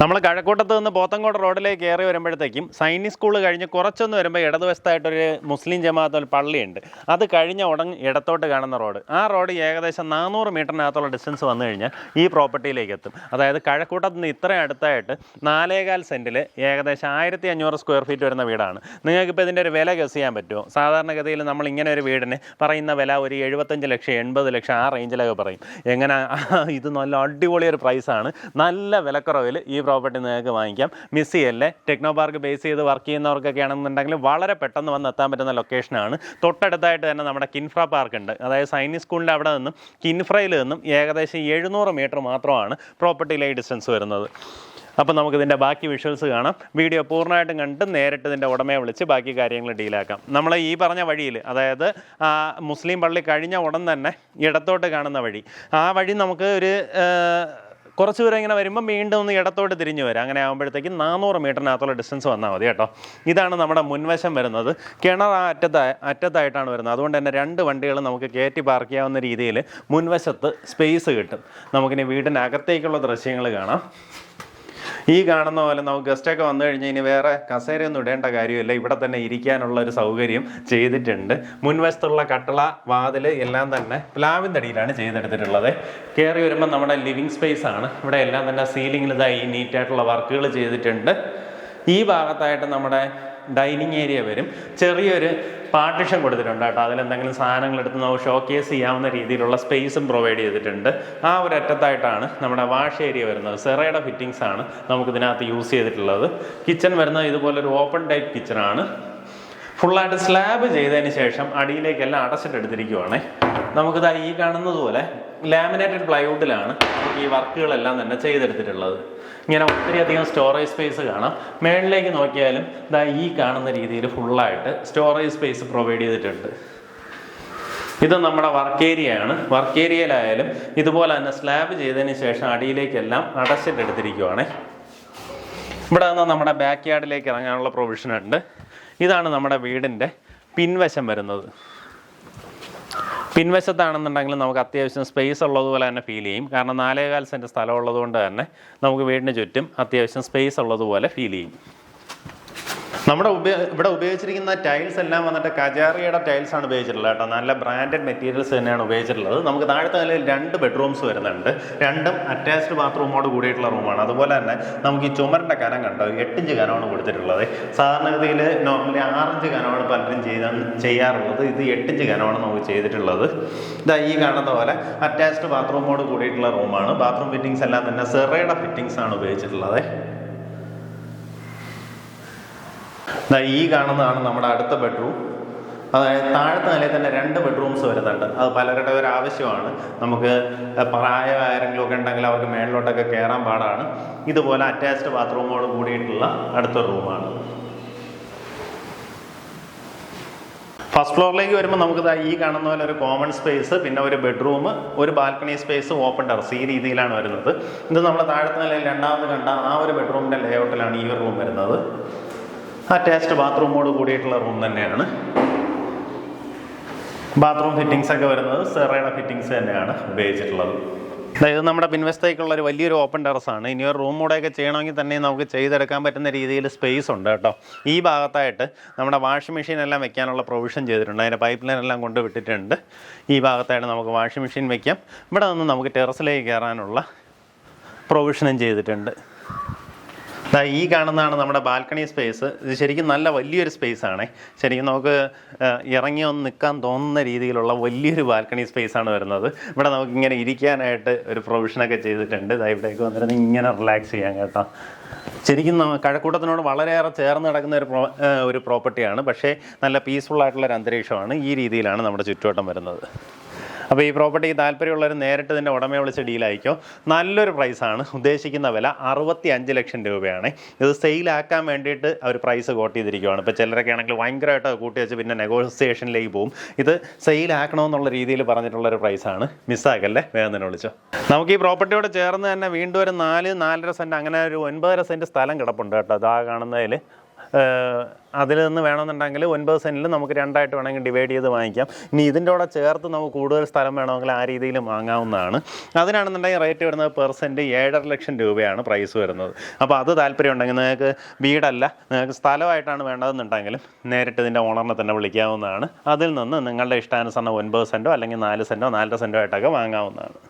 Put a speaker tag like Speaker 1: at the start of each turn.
Speaker 1: നമ്മൾ കഴക്കൂട്ടത്ത് നിന്ന് പോത്തങ്കോട് റോഡിലേക്ക് കയറി വരുമ്പോഴത്തേക്കും സൈനിക് സ്കൂൾ കഴിഞ്ഞ് കുറച്ചൊന്ന് വരുമ്പോൾ ഇടതുവശത്തായിട്ടൊരു മുസ്ലിം ജമാഅത്ത് പള്ളിയുണ്ട്. അത് കഴിഞ്ഞ ഉടൻ ഇടത്തോട്ട് കാണുന്ന റോഡ്. ആ റോഡ് ഏകദേശം നാനൂറ് മീറ്ററിനകത്തുള്ള ഡിസ്റ്റൻസ് വന്നു കഴിഞ്ഞാൽ ഈ പ്രോപ്പർട്ടിയിലേക്ക് എത്തും. അതായത് കഴക്കൂട്ടത്ത് നിന്ന് ഇത്രയും അടുത്തായിട്ട് നാലേകാൽ സെന്റിൽ ഏകദേശം ആയിരത്തി അഞ്ഞൂറ് സ്ക്വയർ ഫീറ്റ് വരുന്ന വീടാണ്. നിങ്ങൾക്കിപ്പോൾ ഇതിന്റെ ഒരു വില ഗസ് ചെയ്യാൻ പറ്റുമോ സാധാരണഗതിയിൽ നമ്മൾ ഇങ്ങനെ ഒരു വീടിന് പറയുന്ന വില ഒരു എഴുപത്തഞ്ച് ലക്ഷം എൺപത് ലക്ഷം ആ റേഞ്ചിലൊക്കെ പറയും. എങ്ങനെ? ഇത് നല്ല അടിപൊളി ഒരു പ്രൈസാണ് നല്ല വിലക്കുറവിൽ ഈ പ്രോപ്പർട്ടി നിങ്ങൾക്ക് വാങ്ങിക്കാം. മിസ്സി ചെയ്യല്ലേ ടെക്നോ പാർക്ക് ബേസ് ചെയ്ത് വർക്ക് ചെയ്യുന്നവർക്കൊക്കെ ആണെന്നുണ്ടെങ്കിൽ വളരെ പെട്ടെന്ന് വന്ന് എത്താൻ പറ്റുന്ന ലൊക്കേഷനാണ് തൊട്ടടുത്തായിട്ട് തന്നെ നമ്മുടെ കിൻഫ്ര പാർക്ക് ഉണ്ട്. അതായത് സൈനിക് സ്കൂളിന്റെ അവിടെ നിന്നും കിൻഫ്രയിൽ നിന്നും ഏകദേശം എഴുന്നൂറ് മീറ്റർ മാത്രമാണ് പ്രോപ്പർട്ടിയിലെ ഡിസ്റ്റൻസ് വരുന്നത്. അപ്പോൾ നമുക്കിതിന്റെ ബാക്കി വിഷ്വൽസ് കാണാം. വീഡിയോ പൂർണമായിട്ടും കണ്ട് നേരിട്ട് ഇതിന്റെ ഉടമയെ വിളിച്ച് ബാക്കി കാര്യങ്ങൾ ഡീലാക്കാം നമ്മൾ ഈ പറഞ്ഞ വഴിയിൽ അതായത് മുസ്ലിം പള്ളി കഴിഞ്ഞ ഉടൻ തന്നെ ഇടത്തോട്ട് കാണുന്ന വഴി. ആ വഴി നമുക്ക് ഒരു കുറച്ച് ദൂരം ഇങ്ങനെ വരുമ്പോൾ വീണ്ടും ഒന്ന് ഇടത്തോട്ട് തിരിഞ്ഞു വരാം. അങ്ങനെ ആകുമ്പോഴത്തേക്കും നാനൂറ് മീറ്ററിനകത്തുള്ള ഡിസ്റ്റൻസ് വന്നാൽ മതി കേട്ടോ. ഇതാണ് നമ്മുടെ മുൻവശം വരുന്നത്. കിണർ ആ അറ്റത്ത അറ്റത്തായിട്ടാണ് വരുന്നത്. അതുകൊണ്ട് തന്നെ രണ്ട് വണ്ടികൾ നമുക്ക് കയറ്റി പാർക്ക് ചെയ്യാവുന്ന രീതിയിൽ മുൻവശത്ത് സ്പേസ് കിട്ടും. നമുക്കിനി വീടിനകത്തേക്കുള്ള ദൃശ്യങ്ങൾ കാണാം. ഈ കാണുന്ന പോലെ നമുക്ക് ഗസ്റ്റൊക്കെ വന്നു കഴിഞ്ഞാൽ ഇനി വേറെ കസേരയൊന്നും ഇടേണ്ട കാര്യമില്ല. ഇവിടെ തന്നെ ഇരിക്കാനുള്ള ഒരു സൗകര്യം ചെയ്തിട്ടുണ്ട്. മുൻവശത്തുള്ള കട്ടള വാതിൽ എല്ലാം തന്നെ പ്ലാവിന്റെടിയിലാണ് ചെയ്തെടുത്തിട്ടുള്ളത്. കയറി വരുമ്പോൾ നമ്മുടെ ലിവിങ് സ്പേസ് ആണ്. ഇവിടെ എല്ലാം തന്നെ സീലിംഗിൽ നീറ്റായിട്ടുള്ള വർക്കുകൾ ചെയ്തിട്ടുണ്ട്. ഈ ഭാഗത്തായിട്ട് നമ്മുടെ ഡൈനിങ് ഏരിയ വരും. ചെറിയൊരു പാർട്ടിഷൻ കൊടുത്തിട്ടുണ്ട് കേട്ടോ. അതിലെന്തെങ്കിലും സാധനങ്ങൾ എടുത്ത് നമുക്ക് ഷോ കേസ് ചെയ്യാവുന്ന രീതിയിലുള്ള സ്പേസും പ്രൊവൈഡ് ചെയ്തിട്ടുണ്ട്. ആ ഒരു അറ്റത്തായിട്ടാണ് നമ്മുടെ വാഷ് ഏരിയ വരുന്നത്. സെറയുടെ ഫിറ്റിങ്സ് ആണ് നമുക്ക് ഇതിനകത്ത് യൂസ് ചെയ്തിട്ടുള്ളത്. കിച്ചൺ വരുന്നത് ഇതുപോലൊരു ഓപ്പൺ ടൈപ്പ് കിച്ചണാണ് ഫുള്ളായിട്ട് സ്ലാബ് ചെയ്തതിന് ശേഷം അടിയിലേക്കെല്ലാം അടച്ചിട്ടെടുത്തിരിക്കുവാണേ നമുക്കിതാ ഈ കാണുന്നത് പോലെ ലാമിനേറ്റഡ് പ്ലൈവുഡിലാണ് ഈ വർക്കുകളെല്ലാം തന്നെ ചെയ്തെടുത്തിട്ടുള്ളത്. ഇങ്ങനെ ഒത്തിരി അധികം സ്റ്റോറേജ് സ്പേസ് കാണാം. മേളിലേക്ക് നോക്കിയാലും ഇതാ ഈ കാണുന്ന രീതിയിൽ ഫുള്ളായിട്ട് സ്റ്റോറേജ് സ്പേസ് പ്രൊവൈഡ് ചെയ്തിട്ടുണ്ട്. ഇത് നമ്മുടെ വർക്ക് ഏരിയയാണ് വർക്ക് ഏരിയയിലായാലും ഇതുപോലെ തന്നെ സ്ലാബ് ചെയ്തതിന് ശേഷം അടിയിലേക്കെല്ലാം അടച്ചിട്ട് എടുത്തിരിക്കുവാണേ ഇവിടെ നിന്ന് നമ്മുടെ ബാക്ക് യാർഡിലേക്ക് ഇറങ്ങാനുള്ള പ്രൊവിഷൻ ഉണ്ട്. ഇതാണ് നമ്മുടെ വീടിന്റെ പിൻവശം വരുന്നത്. പിൻവശത്താണെന്നുണ്ടെങ്കിൽ നമുക്ക് അത്യാവശ്യം സ്പേസ് ഉള്ളതുപോലെ തന്നെ ഫീൽ ചെയ്യും. കാരണം നാലേകാൽ സെന്റ് സ്ഥലം ഉള്ളതുകൊണ്ട് തന്നെ നമുക്ക് വീടിന് ചുറ്റും അത്യാവശ്യം സ്പേസ് ഉള്ളതുപോലെ ഫീൽ ചെയ്യും. നമ്മുടെ ഉപയോ ഇവിടെ ഉപയോഗിച്ചിരിക്കുന്ന ടൈൽസ് എല്ലാം വന്നിട്ട് കജാറിയുടെ ടൈൽസ് ആണ് ഉപയോഗിച്ചിട്ടുള്ളത് കേട്ടോ. നല്ല ബ്രാൻഡഡ് മെറ്റീരിയൽസ് തന്നെയാണ് ഉപയോഗിച്ചിട്ടുള്ളത്. നമുക്ക് താഴത്തെ നിലയിൽ രണ്ട് ബെഡ്റൂംസ് വരുന്നുണ്ട്. രണ്ടും അറ്റാച്ച്ഡ് ബാത്റൂമോട് കൂടിയിട്ടുള്ള റൂമാണ് അതുപോലെ തന്നെ നമുക്ക് ഈ ചുമരിന്റെ കനം കണ്ടോ? എട്ടിഞ്ച് കനമാണ് കൊടുത്തിട്ടുള്ളത്. സാധാരണഗതിയിൽ നോർമലി ആറിഞ്ച് കനമാണ് പലരും ചെയ്ത ചെയ്യാറുള്ളത്. ഇത് എട്ടിഞ്ച് കനമാണ് നമുക്ക് ചെയ്തിട്ടുള്ളത്. ഇതാ ഈ കാണുന്ന പോലെ അറ്റാച്ച്ഡ് ബാത്റൂമോട് കൂടിയിട്ടുള്ള റൂമാണ് ബാത്റൂം ഫിറ്റിംഗ്സ് എല്ലാം തന്നെ സെറയുടെ ഫിറ്റിംഗ്സ് ആണ് ഉപയോഗിച്ചിട്ടുള്ളത്. ഈ കാണുന്നതാണ് നമ്മുടെ അടുത്ത ബെഡ്റൂം അതായത് താഴത്തെ നിലയിൽ തന്നെ രണ്ട് ബെഡ്റൂംസ് വരുന്നുണ്ട്. അത് പലരുടെ ഒരു ആവശ്യമാണ്. നമുക്ക് പ്രായ ഒക്കെ ഉണ്ടെങ്കിൽ അവർക്ക് മേളിലോട്ടൊക്കെ കയറാൻ പാടാണ്. ഇതുപോലെ അറ്റാച്ച്ഡ് ബാത്റൂമോട് കൂടിയിട്ടുള്ള അടുത്ത റൂമാണ് ഫസ്റ്റ് ഫ്ലോറിലേക്ക് വരുമ്പോൾ നമുക്ക് ഈ കാണുന്ന പോലെ ഒരു കോമൺ സ്പേസ് പിന്നെ ഒരു ബെഡ്റൂം ഒരു ബാൽക്കണി സ്പേസ് ഓപ്പൺ ടെറസ് ഈ രീതിയിലാണ് വരുന്നത്. ഇത് നമ്മുടെ താഴത്തെ നിലയിൽ രണ്ടാമത് കണ്ട ആ ഒരു ബെഡ്റൂമിന്റെ ലേഔട്ടിലാണ് ഈ ഒരു റൂം വരുന്നത്. അറ്റാച്ച്ഡ് ബാത്റൂമോട് കൂടിയിട്ടുള്ള റൂം തന്നെയാണ്. ബാത്റൂം ഫിറ്റിങ്സ് ഒക്കെ വരുന്നത് സെറയുടെ ഫിറ്റിങ്സ് തന്നെയാണ് ഉപയോഗിച്ചിട്ടുള്ളത്. അതായത് നമ്മുടെ പിൻവശത്തേക്കുള്ള ഒരു വലിയൊരു ഓപ്പൺ ടെറസാണ് ഇനി ഒരു റൂം കൂടെയൊക്കെ ചെയ്യണമെങ്കിൽ തന്നെ നമുക്ക് ചെയ്തെടുക്കാൻ പറ്റുന്ന രീതിയിൽ സ്പേസ് ഉണ്ട് കേട്ടോ. ഈ ഭാഗത്തായിട്ട് നമ്മുടെ വാഷിംഗ് മെഷീൻ എല്ലാം വെക്കാനുള്ള പ്രൊവിഷൻ ചെയ്തിട്ടുണ്ട്. അതിന്റെ പൈപ്പ് ലൈൻ എല്ലാം കൊണ്ട് വിട്ടിട്ടുണ്ട്. ഈ ഭാഗത്തായിട്ട് നമുക്ക് വാഷിംഗ് മെഷീൻ വെക്കാം. ഇവിടെ നിന്ന് നമുക്ക് ടെറസിലേക്ക് കയറാനുള്ള പ്രൊവിഷനും ചെയ്തിട്ടുണ്ട്. ഈ കാണുന്നതാണ് നമ്മുടെ ബാൽക്കണി സ്പേസ്. ഇത് ശരിക്കും നല്ല വലിയൊരു സ്പേസ് ആണ്. ശരിക്കും നമുക്ക് ഇറങ്ങി ഒന്ന് നിൽക്കാൻ തോന്നുന്ന രീതിയിലുള്ള വലിയൊരു ബാൽക്കണി സ്പേസ് ആണ് വരുന്നത്. ഇവിടെ നമുക്ക് ഇങ്ങനെ ഇരിക്കാനായിട്ട് ഒരു പ്രൊവിഷനൊക്കെ ചെയ്തിട്ടുണ്ട്. ഇതാ ഇവിടേക്ക് വന്നിരുന്ന് ഇങ്ങനെ റിലാക്സ് ചെയ്യാൻ കേട്ടോ. ശരിക്കും കഴക്കൂട്ടത്തിനോട് വളരെയേറെ ചേർന്ന് കിടക്കുന്ന ഒരു ഒരു പ്രോപ്പർട്ടിയാണ്. പക്ഷേ നല്ല പീസ്ഫുൾ ആയിട്ടുള്ള ഒരു അന്തരീക്ഷമാണ് ഈ രീതിയിലാണ് നമ്മുടെ ചുറ്റുവട്ടം വരുന്നത്. അപ്പോൾ ഈ പ്രോപ്പർട്ടിക്ക് താല്പര്യമുള്ളവർ നേരിട്ട് ഇതിന്റെ ഉടമയെ വിളിച്ച് ഡീലായിക്കോ നല്ലൊരു പ്രൈസാണ് ഉദ്ദേശിക്കുന്ന വില അറുപത്തി അഞ്ച് ലക്ഷം രൂപയാണ്. ഇത് സെയിലാക്കാൻ വേണ്ടിയിട്ട് അവർ പ്രൈസ് കോട്ട് ചെയ്തിരിക്കുകയാണ് ഇപ്പോൾ ചിലരൊക്കെ ആണെങ്കിൽ ഭയങ്കരമായിട്ട് കൂട്ടി വെച്ച് പിന്നെ നെഗോസിയേഷനിലേക്ക് പോകും. ഇത് സെയിലാക്കണമെന്നുള്ള രീതിയിൽ പറഞ്ഞിട്ടുള്ള ഒരു പ്രൈസാണ് മിസ്സാക്കല്ലേ വേഗം തന്നെ വിളിച്ചോ. നമുക്ക് ഈ പ്രോപ്പർട്ടിയോട് ചേർന്ന് തന്നെ വീണ്ടും ഒരു നാല് നാലര സെന്റ് അങ്ങനെ ഒരു ഒൻപതര സെന്റ് സ്ഥലം കിടപ്പുണ്ട് കേട്ടോ. അതാ കാണുന്നതിൽ അതിൽ നിന്ന് വേണമെന്നുണ്ടെങ്കിൽ ഒൻപത് സെന്റിൽ നമുക്ക് രണ്ടായിട്ട് വേണമെങ്കിൽ ഡിവൈഡ് ചെയ്ത് വാങ്ങിക്കാം. ഇനി ഇതിന്റെ കൂടെ ചേർത്ത് നമുക്ക് കൂടുതൽ സ്ഥലം വേണമെങ്കിൽ ആ രീതിയിൽ വാങ്ങാവുന്നതാണ്. അതിനാണെന്നുണ്ടെങ്കിൽ റേറ്റ് വരുന്നത് പെർസെന്റ് ഏഴര ലക്ഷം രൂപയാണ് പ്രൈസ് വരുന്നത്. അപ്പോൾ അത് താല്പര്യം ഉണ്ടെങ്കിൽ നിങ്ങൾക്ക് വീടല്ല നിങ്ങൾക്ക് സ്ഥലമായിട്ടാണ് വേണ്ടതെന്നുണ്ടെങ്കിലും നേരിട്ട് ഇതിന്റെ ഓണറിനെ തന്നെ വിളിക്കാവുന്നതാണ്. അതിൽ നിന്ന് നിങ്ങളുടെ ഇഷ്ടാനുസരണം ഒൻപത് സെന്റോ അല്ലെങ്കിൽ നാല് സെന്റോ നാലര സെന്റോ ആയിട്ടൊക്കെ വാങ്ങാവുന്നതാണ്.